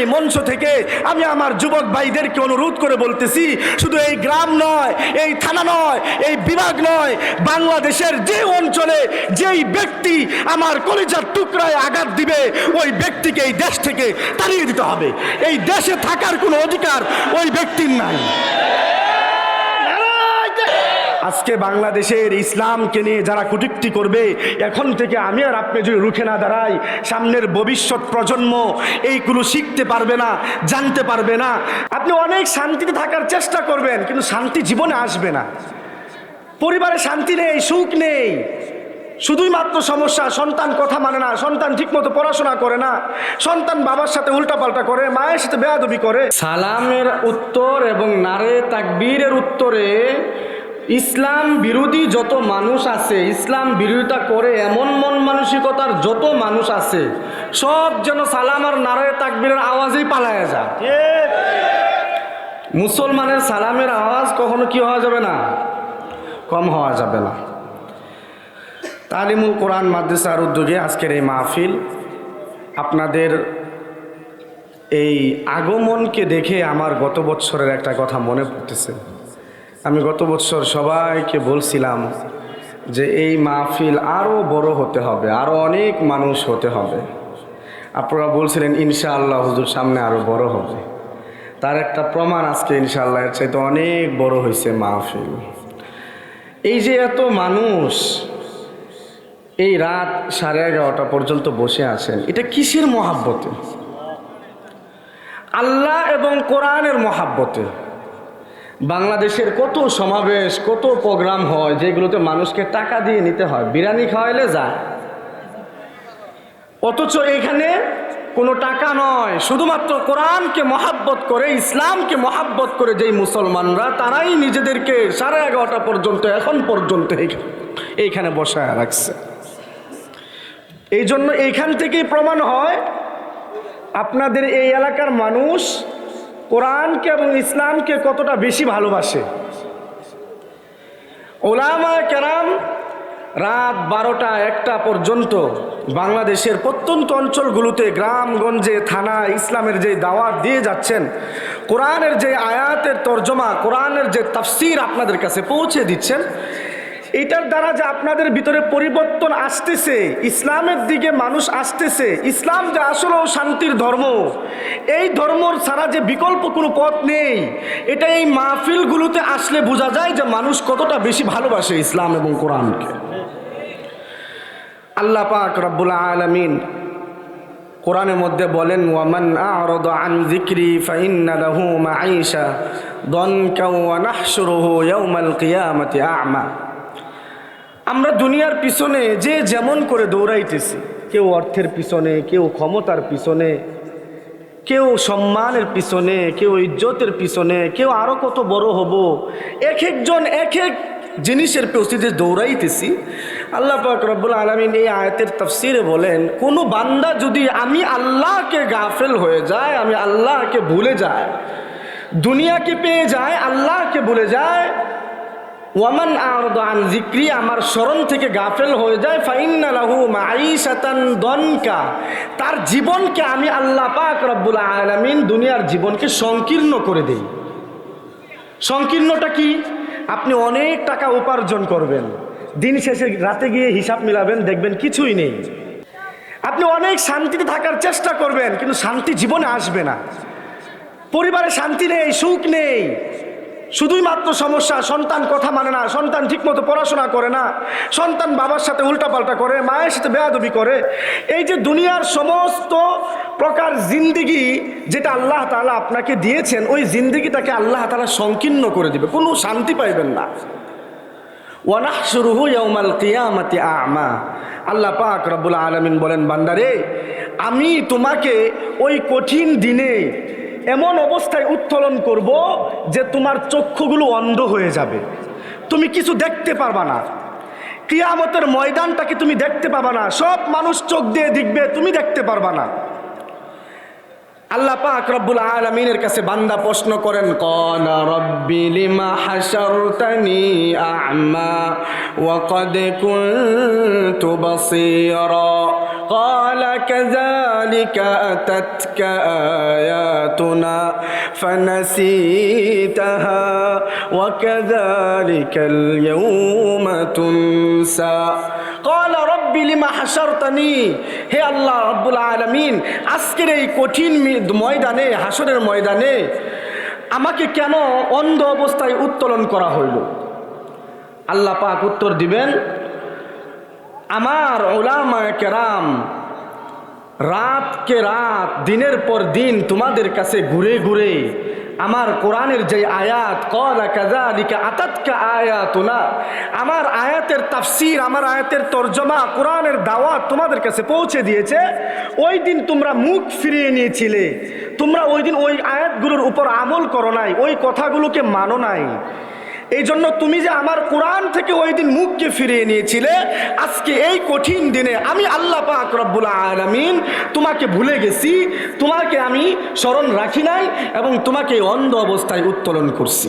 এই মঞ্চ থেকে আমি আমার যুবক ভাইদেরকে অনুরোধ করে বলতেছি, শুধু এই গ্রাম নয়, এই থানা নয়, এই বিভাগ নয়, বাংলাদেশের যে অঞ্চলে যেই ব্যক্তি আমার কলিজার টুকরায় আঘাত দিবে, ওই ব্যক্তিকে এই দেশ থেকে তাড়িয়ে দিতে হবে। এই দেশে থাকার কোনো অধিকার ওই ব্যক্তির নাই। আজকে বাংলাদেশের ইসলামকে নিয়ে যারা কুটুক্তি করবে, এখন থেকে আমি আর আপনি যদি রুখে না দাঁড়াই, সামনের ভবিষ্যৎ প্রজন্ম এইগুলো শিখতে পারবে না, জানতে পারবে না। আপনি অনেক শান্তিতে থাকার চেষ্টা করবেন, কিন্তু শান্তি জীবনে আসবে না। পরিবারে শান্তি নেই, সুখ নেই। শুধুই মাত্র সমস্যা, সন্তান কথা মানে না, সন্তান ঠিকমতো পড়াশোনা করে না, সন্তান বাবার সাথে উল্টাপাল্টা করে, মায়ের সাথে বেয়াদবি করে। সালামের উত্তর এবং নারে তাকবীরের উত্তরে ইসলাম বিরোধী যত মানুষ আছে, ইসলাম বিরোধিতা করে এমন মন মানসিকতার যত মানুষ আছে, সব যেন সালাম আর নারে তাকবীরের আওয়াজেই পালায় যায়। মুসলমানের সালামের আওয়াজ কখনো কি হওয়া যাবে না? কম হওয়া যাবে না। তালিমুল কোরআন মাদ্রাসার উদ্যোগে আজকের এই মাহফিল আপনাদের এই আগমনকে দেখে আমার গত বছরের একটা কথা মনে পড়তেছে। আমি গত বছর সবাইকে বলছিলাম যে এই মাহফিল আরও বড় হতে হবে আরও অনেক মানুষ হতে হবে। আপনারা বলছিলেন, ইনশাআল্লাহ হুজুর, সামনে আরও বড় হবে। তার একটা প্রমাণ আজকে ইনশাআল্লাহ এর চাইতে অনেক বড় হয়েছে মাহফিল। এই যে এত মানুষ এই রাত সাড়ে এগারোটা পর্যন্ত বসে আছেন, এটা কিসের মহাব্বতে? আল্লাহ এবং কোরআনের মহাব্বতে। বাংলাদেশের কত সমাবেশ, কত প্রোগ্রাম হয়, যেগুলোতে মানুষকে টাকা দিয়ে নিতে হয়, বিরিয়ানি খাওয়াইলে যায়। অথচ এখানে কোনো টাকা নয়, শুধুমাত্র কোরআনকে মহাব্বত করে, ইসলামকে মহাব্বত করে যেই মুসলমানরা, তারাই নিজেদেরকে সাড়ে এগারোটা পর্যন্ত, এখন পর্যন্ত এইখানে- বসায় রাখছে। এই জন্য এইখান থেকেই প্রমাণ হয়, আপনাদের এই এলাকার মানুষ কোরআনকে এবং ইসলামকে কতটা বেশি ভালোবাসে? ওলামা কেরাম রাত বারোটা একটা পর্যন্ত বাংলাদেশের প্রত্যন্ত অঞ্চলগুলোতে গ্রামগঞ্জে, থানা, ইসলামের যে দাওয়াত দিয়ে যাচ্ছেন, কোরআনের যে আয়াতের তর্জমা, কোরআনের যে তাফসির আপনাদের কাছে পৌঁছে দিচ্ছেন এটার দ্বারা যে আপনাদের ভিতরে পরিবর্তন আসতেছে, ইসলামের দিকে মানুষ আসতেছে, ইসলাম যে আসলেও শান্তির ধর্ম, এই ধর্মর ছাড়া যে বিকল্প কোনো পথ নেই, এটা এই মাহফিলগুলোতে আসলে বোঝা যায় যে মানুষ কতটা বেশি ভালোবাসে ইসলাম এবং কোরআনকে। আল্লাহ পাক রব্বুল আলমিন কোরআনের মধ্যে বলেন, ওয়ামান আ'রাদ আন যিকরি ফাইন্না লাহু মাঈশা দনকা ওয়া নাহশুরুহু ইয়াওমাল কিয়ামাতি আ'মা। আমরা দুনিয়ার পিছনে যে যেমন করে দৌড়াইতেছি, কেউ অর্থের পিছনে, কেউ ক্ষমতার পিছনে, কেউ সম্মানের পিছনে, কেউ ইজ্জতের পিছনে, কেউ আরও কত বড় হব, এক একজন এক এক জিনিসের পেছনে দৌড়াইতেছি। আল্লাহ পাক রব্বুল আলমিন এই আয়াতের তফসিরে বলেন, কোনো বান্দা যদি আমি আল্লাহকে গাফেল হয়ে যায়, আমি আল্লাহকে ভুলে যায়, দুনিয়াকে পেয়ে যায়, আল্লাহকে ভুলে যায় ওয়ামান আরদ আন জিক্রি আমার স্মরণ থেকে গাফেল হয়ে যায়, ফাইন্না লাহু মাঈশাতান দনকা। তার জীবনকে আমি আল্লাহ পাক রব্বুল আলামিন দুনিয়ার জীবনকে সংকীর্ণ করে দেই। সংকীর্ণটা কি? আপনি অনেক টাকা উপার্জন করবেন। দিন শেষে রাতে গিয়ে হিসাব মিলাবেন, দেখবেন কিছুই নেই। আপনি অনেক শান্তিতে থাকার চেষ্টা করবেন, কিন্তু শান্তি জীবনে আসবে না। পরিবারে শান্তি নেই, সুখ নেই। শুধুই মাত্র সমস্যা, সন্তান কথা মানে না, সন্তান ঠিকমতো পড়াশোনা করে না, সন্তান বাবার সাথে উল্টাপাল্টা করে, মায়ের সাথে বেয়াদবি করে। এই যে দুনিয়ার সমস্ত প্রকার জিন্দিগি যেটা আল্লাহ তালা আপনাকে দিয়েছেন, ওই জিন্দিগিটাকে আল্লাহ তালা সংকীর্ণ করে দিবে, কোনো শান্তি পাইবেন না। ওয়ানাহশুরুহু ইয়াউমাল কিয়ামাতি আ'মা। আল্লাহ পাক রব্বুল আলামিন বলেন, বান্দারে, আমি তোমাকে ওই কঠিন দিনে এমন অবস্থায় উত্তোলন করব যে তোমার চক্ষুগুলো অন্ধ হয়ে যাবে। তুমি কিছু দেখতে পারবা না। কিয়ামতের ময়দানটাকে তুমি দেখতে পাবা না? সব মানুষ চোখ দিয়ে দেখবে, তুমি দেখতে পারবা না। আল্লাহ পাক রব্বুল আলমিনের কাছে বান্দা প্রশ্ন করেন কন রব্বি লিমা ক্বাদ কুনতু قال كذلك أتتك آياتنا فنسيتها وكذلك اليوم تنسى قال رب لما حشرتني হে আল্লাহ রব্বুল আলমিন আজকের এই কঠিন মি- ময়দানে হাসরের ময়দানে আমাকে কেন অন্ধ অবস্থায় উত্তোলন করা হইল আল্লাহ পাক উত্তর দিবেন আমার ওলামা কেরাম রাতকে রাত, দিনের পর দিন তোমাদের কাছে ঘুরে ঘুরে আমার কোরআনের যে আয়াত কলা কাজালিকা আতাতকা আয়াতুনা, আমার আয়াতের তাফসির, আমার আয়াতের তর্জমা, কোরআনের দাওয়াত তোমাদের কাছে পৌঁছে দিয়েছে। ওই দিন তোমরা মুখ ফিরিয়ে নিয়েছিলে। তোমরা ওই দিন ওই আয়াতগুলোর উপর আমল করো নাই, ওই কথাগুলোকে মানো নাই। এই জন্য তুমি যে আমার কোরআন থেকে ওই দিন মুখকে ফিরিয়ে নিয়েছিলে, আজকে এই কঠিন দিনে আমি আল্লাহ পাক রব্বুল আলামিন তোমাকে ভুলে গেছি, তোমাকে আমি স্মরণ রাখি নাই এবং তোমাকে অন্ধ অবস্থায় উত্তোলন করছি।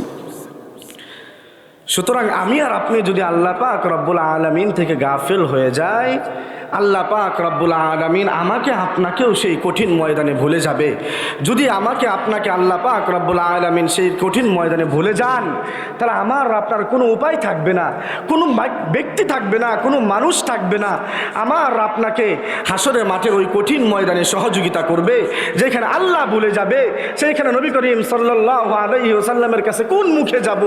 সুতরাং আমি আর আপনি যদি আল্লাহ পাক রব্বুল আলমিন থেকে গাফেল হয়ে যায় আল্লাহ পাক রব্বুল আলমিন আমাকে আপনাকেও সেই কঠিন ময়দানে ভুলে যাবে। যদি আমাকে আপনাকে আল্লাহ পাক রব্বুল আলমিন সেই কঠিন ময়দানে ভুলে যান, তাহলে আমার আপনার কোনো উপায় থাকবে না, কোনো ব্যক্তি থাকবে না, কোনো মানুষ থাকবে না। আমার আপনাকে হাসরের মাঠে ওই কঠিন ময়দানে সহযোগিতা করবে, যেখানে আল্লাহ ভুলে যাবে, সেইখানে নবী করিম সাল্লাহ আলহি ওসাল্লামের কাছে কোন মুখে যাব,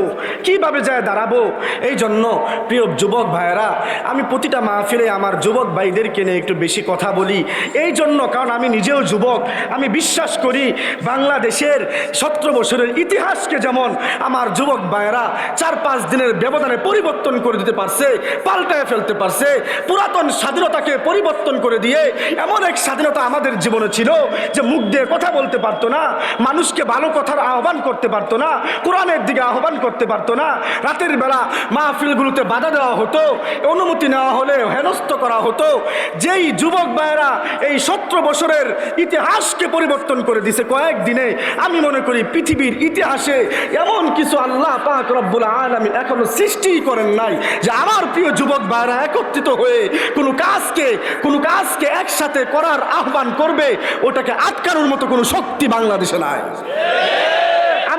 কীভাবে যায় দাঁড়াবো? এই জন্য প্রিয় যুবক ভাইয়েরা, আমি প্রতিটা মাহফিলে আমার যুবক ভাইদেরকে নিয়ে একটু বেশি কথা বলি। এই জন্য কারণ আমি নিজেও যুবক, আমি বিশ্বাস করি বাংলাদেশের সতেরো বছরের ইতিহাসকে যেমন আমার যুবক ভাইয়েরা চার পাঁচ দিনের ব্যবধানে পরিবর্তন করে দিতে পারছে, পাল্টায় ফেলতে পারছে, পুরাতন স্বাধীনতাকে পরিবর্তন করে দিয়ে এমন এক স্বাধীনতা আমাদের জীবনে ছিল যে মুখ দিয়ে কথা বলতে পারতো না, মানুষকে ভালো কথার আহ্বান করতে পারতো না, কোরআনের দিকে আহ্বান করতে পারতো না, রাতের বেলা মাহফিলগুলোতে বাধা দেওয়া হতো, অনুমতি নেওয়া হলে হেনস্থ করা হতো যেই যুবক ভাইয়েরা এই সতেরো বছরের ইতিহাসকে পরিবর্তন করে দিছে কয়েকদিনে, আমি মনে করি পৃথিবীর ইতিহাসে এমন কিছু আল্লাহ পাক রব্বুল আলামিন এখনও সৃষ্টি করেন নাই যে আমার প্রিয় যুবক ভাইয়েরা একত্রিত হয়ে কোনো কাজকে কোনো কাজকে একসাথে করার আহ্বান করবে, ওটাকে আটকানোর মতো কোনো শক্তি বাংলাদেশে নাই।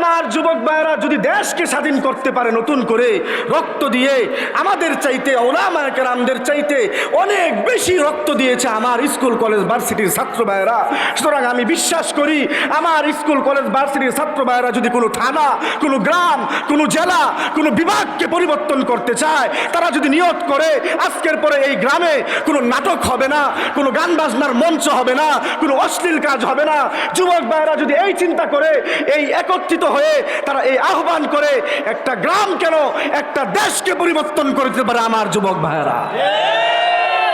আমার যুবক ভাইয়েরা, যদি দেশকে স্বাধীন করতে পারে নতুন করে, রক্ত দিয়ে আমাদের চাইতে ওলামায়ামদের চাইতে অনেক বেশি রক্ত দিয়েছে আমার স্কুল, কলেজ, ভার্সিটির ছাত্র ভাইয়েরা। সুতরাং আমি বিশ্বাস করি, আমার স্কুল, কলেজ, ভার্সিটির ছাত্র ভাইয়েরা যদি কোনো থানা, কোনো গ্রাম, কোনো জেলা, কোনো বিভাগকে পরিবর্তন করতে চায়, তারা যদি নিয়ত করে, আজকের পরে এই গ্রামে কোনো নাটক হবে না, কোনো গান বাজনার মঞ্চ হবে না, কোনো অশ্লীল কাজ হবে না, যুবক ভাইয়েরা যদি এই চিন্তা করে, এই একত্রিত হয়ে তারা এই আহ্বান করে একটা গ্রাম কেন একটা দেশকে পরিবর্তন করে দিতে পারে আমার যুবক ভাইয়েরা।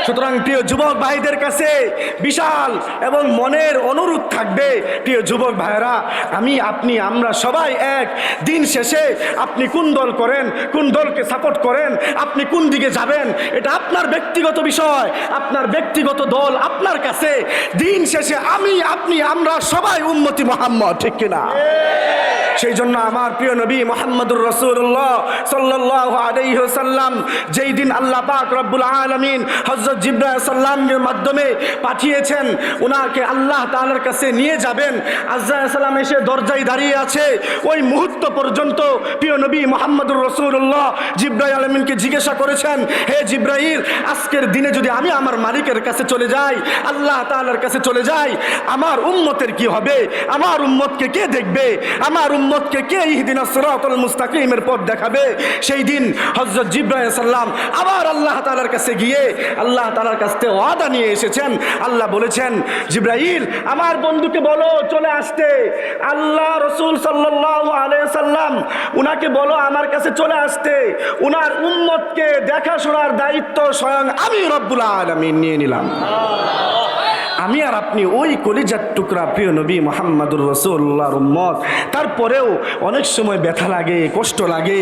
সুতরাং প্রিয় যুবক ভাইদের কাছে বিশাল এবং মনের অনুরোধ থাকবে, প্রিয় যুবক ভাইয়েরা, আমি, আপনি, আমরা সবাই এক। দিন শেষে আপনি কোন দল করেন, কোন দলকে সাপোর্ট করেন, আপনি কোন দিকে যাবেন, এটা আপনার ব্যক্তিগত বিষয়, আপনার ব্যক্তিগত দল আপনার কাছে। দিন শেষে আমি, আপনি, আমরা সবাই উন্মতি মোহাম্মদ, ঠিক কিনা? সেই জন্য আমার প্রিয় নবী মোহাম্মদুর রসুল্লাহ সাল্লাহ আলাইসাল্লাম যেই দিন আল্লাহ পাক রব্বুল আলমিন হজরত জিব্রাহ সাল্লামের মাধ্যমে পাঠিয়েছেন। ওনাকে আল্লাহ তাআলার কাছে নিয়ে যাবেন। আজ্জা সাল্লাম এসে দরজায় দাঁড়িয়ে আছে। ওই মুহূর্ত পর্যন্ত প্রিয় নবী মোহাম্মদুর রসুল্লাহ জিব্রাহ আলমিনকে জিজ্ঞাসা করেছেন, হে জিব্রাহিল আজকের দিনে যদি আমি আমার মালিকের কাছে চলে যাই, আল্লাহ তাআলার কাছে চলে যাই, আমার উম্মতের কি হবে? আমার উম্মতকে কে দেখবে? আমার উম্মতকে কে ইহদিনা সিরাতাল মুস্তাকিমের পথ দেখাবে? সেই দিন হযরত জিব্রাইল সাল্লাম আবার আল্লাহ তাআলার কাছে গিয়ে, আল্লাহ তাআলার কাছ থেকে ওয়াদা নিয়ে এসেছেন। আল্লাহ বলেছেন, জিব্রাইল, আমার বন্ধুকে বলো, চলে আসতে। আল্লাহ রসুল সাল্লাহ আলাইসাল্লাম উনাকে বলো, আমার কাছে চলে আসতে। উনার উম্মতকে দেখাশোনার দায়িত্ব স্বয়ং আমি রব্বুল আলমিন নিয়ে নিলাম। আমি আর আপনি ওই কলিজার টুকরা প্রিয় নবী মোহাম্মদুর রসুল্লাহর উম্মত। তারপরেও অনেক সময় ব্যথা লাগে, কষ্ট লাগে।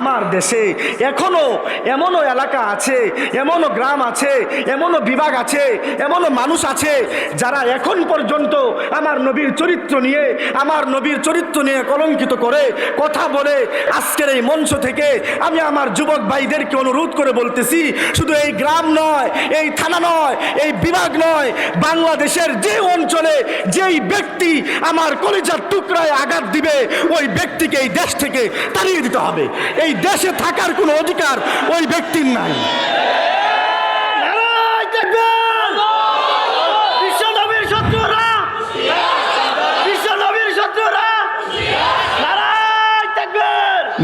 আমার দেশে এখনও এমনও এলাকা আছে, এমনও গ্রাম আছে, এমনও বিভাগ আছে, এমনও মানুষ আছে যারা এখন পর্যন্ত আমার নবীর চরিত্র নিয়ে, আমার নবীর চরিত্র নিয়ে কলঙ্কিত করে কথা বলে আজকের এই মঞ্চ থেকে আমি আমার যুবক ভাইদেরকে অনুরোধ করে বলতেছি, শুধু এই গ্রাম নয়, এই থানা নয়, এই বিভাগ নয় বাংলাদেশের যে অঞ্চলে যেই ব্যক্তি আমার কলিজার টুকরায় আঘাত দিবে, ওই ব্যক্তিকে এই দেশ থেকে তাড়িয়ে দিতে হবে। এই দেশে থাকার কোনো অধিকার ওই ব্যক্তির নাই।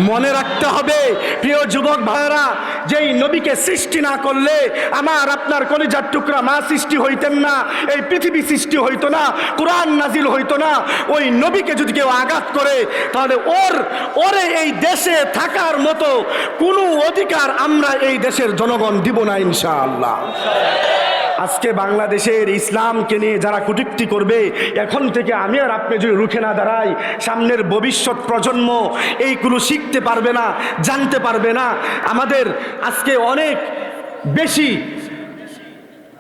মনে রাখতে হবে, প্রিয় যুবক ভাইয়েরা, যেই নবীকে সৃষ্টি না করলে আমার আপনার কলিজার টুকরা মা সৃষ্টি হইতেন না, এই পৃথিবী সৃষ্টি হইতো না, কোরআন নাজিল হইতো না, ওই নবীকে যদি কেউ আঘাত করে, তাহলে ওর, ওরে এই দেশে থাকার মতো কোনো অধিকার আমরা এই দেশের জনগণ দিব না ইনশাআল্লাহ। আজকে বাংলাদেশের ইসলামকে নিয়ে যারা কুটুক্তি করবে, এখন থেকে আমি আর আপনি যদি রুখে না দাঁড়াই, সামনের ভবিষ্যৎ প্রজন্ম এইগুলো শিখতে পারবে না, জানতে পারবে না। আমাদের আজকে অনেক বেশি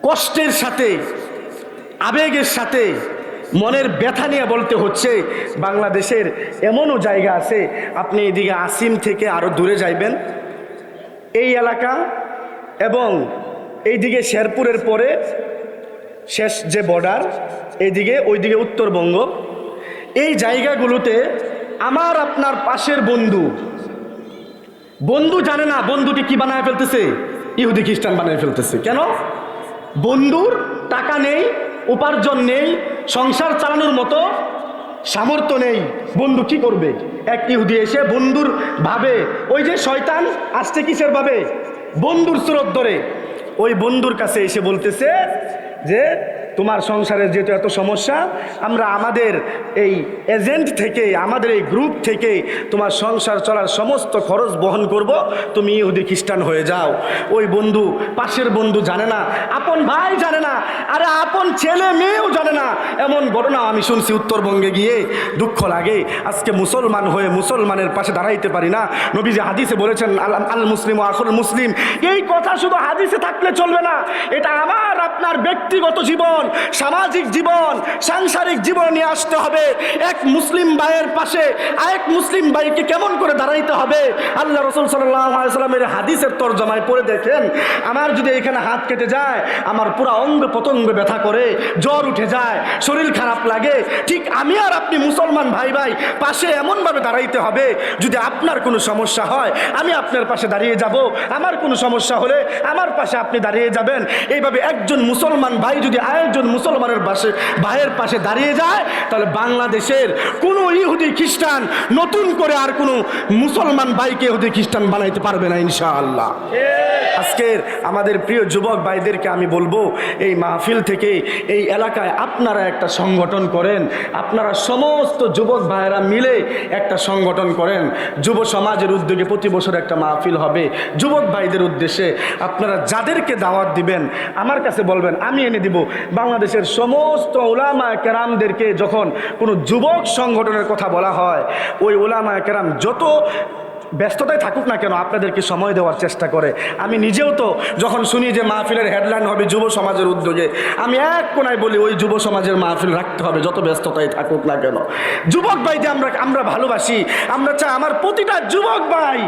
কষ্টের সাথে, আবেগের সাথে, মনের ব্যথা নিয়ে বলতে হচ্ছে, বাংলাদেশের এমনও জায়গা আছে, আপনি এদিকে আসিম থেকে আরও দূরে যাইবেন। এই এলাকা এবং এইদিকে শেরপুরের পরে শেষ যে বর্ডার এইদিকে, ওইদিকে উত্তরবঙ্গ। এই জায়গাগুলোতে আমার আপনার পাশের বন্ধু বন্ধু জানে না বন্ধুটি কি বানায় ফেলতেছে? ইহুদি খ্রিস্টান বানায় ফেলতেছে। কেন? বন্ধুর টাকা নেই, উপার্জন নেই, সংসার চালানোর মতো সামর্থ্য নেই। বন্ধু কি করবে? এক ইহুদি এসে বন্ধুর ভাবে, ওই যে শয়তান আসছে কিসের ভাবে? বন্ধুর স্রোত ধরে। ওই বন্ধুর কাছে এসে বলতেছে যে তোমার সংসারের যেহেতু এত সমস্যা, আমরা আমাদের এই এজেন্ট থেকে, আমাদের এই গ্রুপ থেকে তোমার সংসার চলার সমস্ত খরচ বহন করব। তুমি ইহুদি খ্রিস্টান হয়ে যাও। ওই বন্ধু, পাশের বন্ধু জানে না, আপন ভাই জানে না, আরে আপন ছেলে মেয়েও জানে না। এমন ঘটনা আমি শুনছি উত্তরবঙ্গে গিয়ে, দুঃখ লাগে। আজকে মুসলমান হয়ে মুসলমানের পাশে দাঁড়াইতে পারি না। নবীজি হাদিসে বলেছেন, আল মুসলিম ও আখর মুসলিম। এই কথা শুধু হাদিসে থাকলে চলবে না। এটা আমার, আপনার ব্যক্তিগত জীবন। সামাজিক জীবন, সাংসারিক জীবন নিয়ে আসতে হবে। এক মুসলিম ভাইয়ের পাশে আরেক মুসলিম ভাইকে কেমন করে দাঁড়াইতে হবে? আল্লাহ রসুল সাল্লামের হাদিসের তর্জমায় পড়ে দেখেন, আমার যদি এখানে হাত কেটে যায়, আমার পুরা অঙ্গ পতঙ্গ ব্যথা করে, জ্বর উঠে যায়, শরীর খারাপ লাগে, ঠিক আমি আর আপনি মুসলমান ভাই ভাই পাশে এমনভাবে দাঁড়াইতে হবে, যদি আপনার কোনো সমস্যা হয়, আমি আপনার পাশে দাঁড়িয়ে যাব। আমার কোনো সমস্যা হলে আমার পাশে আপনি দাঁড়িয়ে যাবেন। এইভাবে একজন মুসলমান ভাই যদি আরেকজন মুসলমানের পাশে, ভাইয়ের পাশে দাঁড়িয়ে যায়, তাহলে বাংলাদেশের কোনো ইহুদি খ্রিস্টান নতুন করে আর কোনো মুসলমান ভাইকে ইহুদি খ্রিস্টান বানাইতে পারবে না, ইনশাআল্লাহ। আজকের আমাদের প্রিয় যুবক ভাইদেরকে আমি বলব, এই মাহফিল থেকে এই এলাকায় আপনারা একটা সংগঠন করেন, আপনারা সমস্ত যুবক ভাইয়েরা মিলে একটা সংগঠন করেন। যুব সমাজের উদ্যোগে প্রতি বছর একটা মাহফিল হবে। যুবক ভাইদের উদ্দেশ্যে আপনারা যাদেরকে দাওয়াত দিবেন, আমার কাছে বলবেন, আমি এনে দিব বাংলাদেশের সমস্ত ওলামা কেরামদেরকে যখন কোনো যুবক সংগঠনের কথা বলা হয়, ওই ওলামা কেরাম যত ব্যস্ততায় থাকুক না কেন আপনাদেরকে সময় দেওয়ার চেষ্টা করে। আমি নিজেও তো যখন শুনি যে মাহফিলের হেডলাইন হবে যুব সমাজের উদ্যোগে, আমি এক কোনায় বলি ওই যুব সমাজের মাহফিল রাখতে হবে যত ব্যস্ততায় থাকুক না কেন। যুবক ভাইতে আমরা আমরা ভালোবাসি, আমরা চাই আমার প্রতিটা যুবক ভাই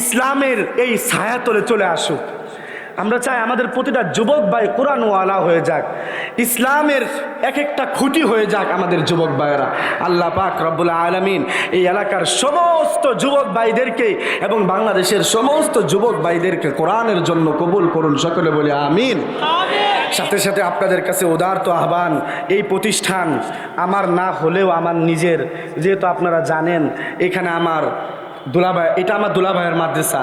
ইসলামের এই ছায়াতলে চলে আসুক। আমরা চাই আমাদের প্রতিটা যুবক ভাই কোরআনওয়ালা হয়ে যাক ইসলামের এক একটা খুঁটি হয়ে যাক আমাদের যুবক ভাইয়েরা। আল্লাহ পাক রব্বুল আলমিন এই এলাকার সমস্ত যুবক ভাইদেরকে এবং বাংলাদেশের সমস্ত যুবক ভাইদেরকে কোরআনের জন্য কবুল করুন সকলে বলে আমিন। সাথে সাথে আপনাদের কাছে উদারত আহ্বান এই প্রতিষ্ঠান আমার না হলেও আমার নিজের যেহেতু আপনারা জানেন এখানে আমার দুলাভাই, এটা আমার দুলাভাইয়ের মাদ্রাসা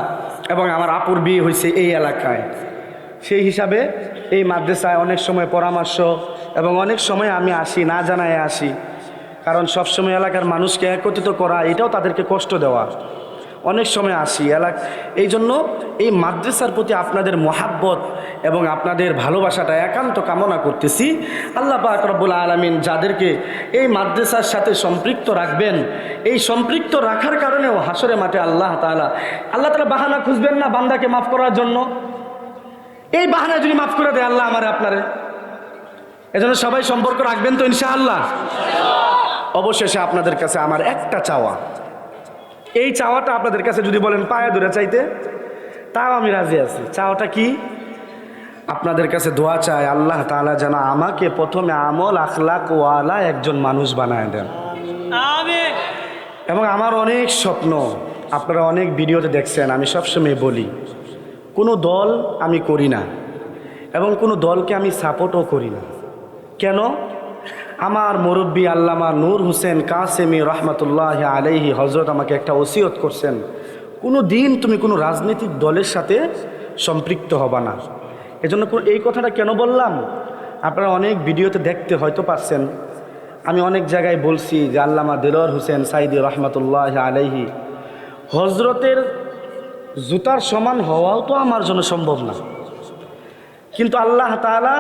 এবং আমার আপুর বিয়ে হয়েছে এই এলাকায়। সেই হিসাবে এই মাদ্রাসায় অনেক সময় পরামর্শ এবং অনেক সময় আমি আসি, না জানায় আসি। কারণ সবসময় এলাকার মানুষকে একত্রিত করা, এটাও তাদেরকে কষ্ট দেওয়া। অনেক সময় আসি। এলাক এই জন্য এই মাদ্রাসার প্রতি আপনাদের মহাব্বত এবং আপনাদের ভালোবাসাটা একান্ত কামনা করতেছি। আল্লাহ পাক রব্বুল আলমিন যাদেরকে এই মাদ্রাসার সাথে সম্পৃক্ত রাখবেন, এই সম্পৃক্ত রাখার কারণেও হাসরে মাঠে আল্লাহ তাআলা আল্লাহ তালা বাহানা খুঁজবেন না বান্দাকে মাফ করার জন্য। এই বাহানা যদি মাফ করে দেয় আল্লাহ আমার আপনারে। এজন্য সবাই সম্পর্ক রাখবেন তো ইনশাআল্লাহ। অবশেষে আপনাদের কাছে আমার একটা চাওয়া। এই চাওয়াটা আপনাদের কাছে যদি বলেন পায়ে ধরে চাইতে তাও আমি রাজি আছি। চাওয়াটা কি? আপনাদের কাছে দোয়া চাই আল্লাহ তাআলা যেন আমাকে প্রথমে আমল আখলাক ওয়ালা একজন মানুষ বানায় দেন। এবং আমার অনেক স্বপ্ন আপনারা অনেক ভিডিওতে দেখছেন আমি সবসময় বলি কোনো দল আমি করি না এবং কোনো দলকে আমি সাপোর্টও করি না। কেন? আমার মুরব্বী আল্লামা নূর হোসেন কাসেমি রহমতুল্লাহ আলাইহি হজরত আমাকে একটা ওসিয়ত করছেন, কোনো দিন তুমি কোনো রাজনৈতিক দলের সাথে সম্পৃক্ত হবা না। এজন্য এই কথাটা কেন বললাম? আপনারা অনেক ভিডিওতে দেখতে হয়তো পারছেন, আমি অনেক জায়গায় বলছি যে আল্লামা দিলর হোসেন সাইদি রহমতুল্লাহ আলাইহি হজরতের জুতার সমান হওয়াও তো আমার জন্য সম্ভব না। কিন্তু আল্লাহ তাআলা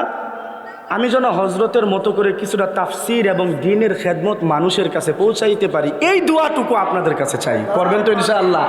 আমি যেন হজরতের মতো করে কিছুটা তাফসির এবং দিনের খেদমত মানুষের কাছে পৌঁছাইতে পারি, এই দোয়াটুকু আপনাদের কাছে চাই। করবেন তো ইনশাআল্লাহ?